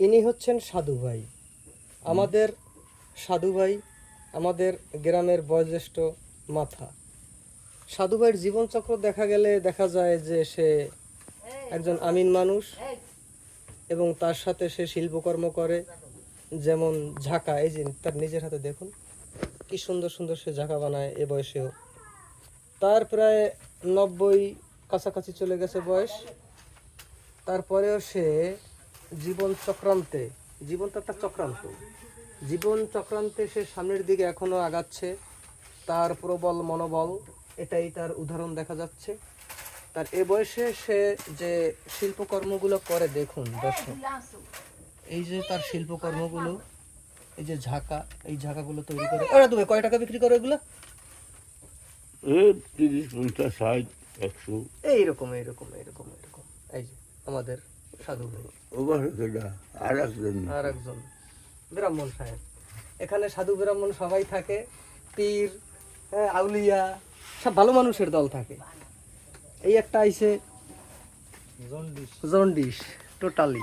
ইনি হচ্ছেন সাধু ভাই। আমাদের সাধু ভাই আমাদের গ্রামের বয়োজ্যেষ্ঠ মাথা। সাধু ভাইয়ের জীবনচক্র দেখা গেলে দেখা যায় যে সে একজন আমিন মানুষ এবং তার সাথে সে শিল্পকর্ম করে, যেমন ঝাঁকা, এই যে তার নিজের হাতে দেখুন, কি সুন্দর সুন্দর সে ঝাঁকা বানায় এ বয়সেও। তার প্রায় নব্বই কাছাকাছি চলে গেছে বয়স। তারপরেও সে জীবন চক্রান্তে জীবন তো একটা চক্রান্ত। জীবন চক্রান্তে সে সামনের দিকে এখনও আগাচ্ছে। তার প্রবল মনোবল এটাই তার উদাহরণ দেখা যাচ্ছে। তার এ বয়সে সে যে শিল্পকর্মগুলো করে দেখুন দর্শক। এই যে তার শিল্পকর্মগুলো এই যে ঝাঁকা এই ঝাঁকাগুলো তৈরি করে। ওরা তুমি কয় টাকা বিক্রি করো এগুলো এই তিরিশ পঞ্চাশ ষাট একশো। এইরকম এইরকম এইরকম এইরকম। এই যে আমাদের সাধু ভাই আর একজন আর একজন ব্রাহ্মণ সাহেব। এখানে সাধু ব্রাহ্মণ সবাই থাকে পীর হ্যাঁ, আউলিয়া সব ভালো মানুষের দল থাকে। এই একটা আইসে জন্ডিস জন্ডিস টোটালি।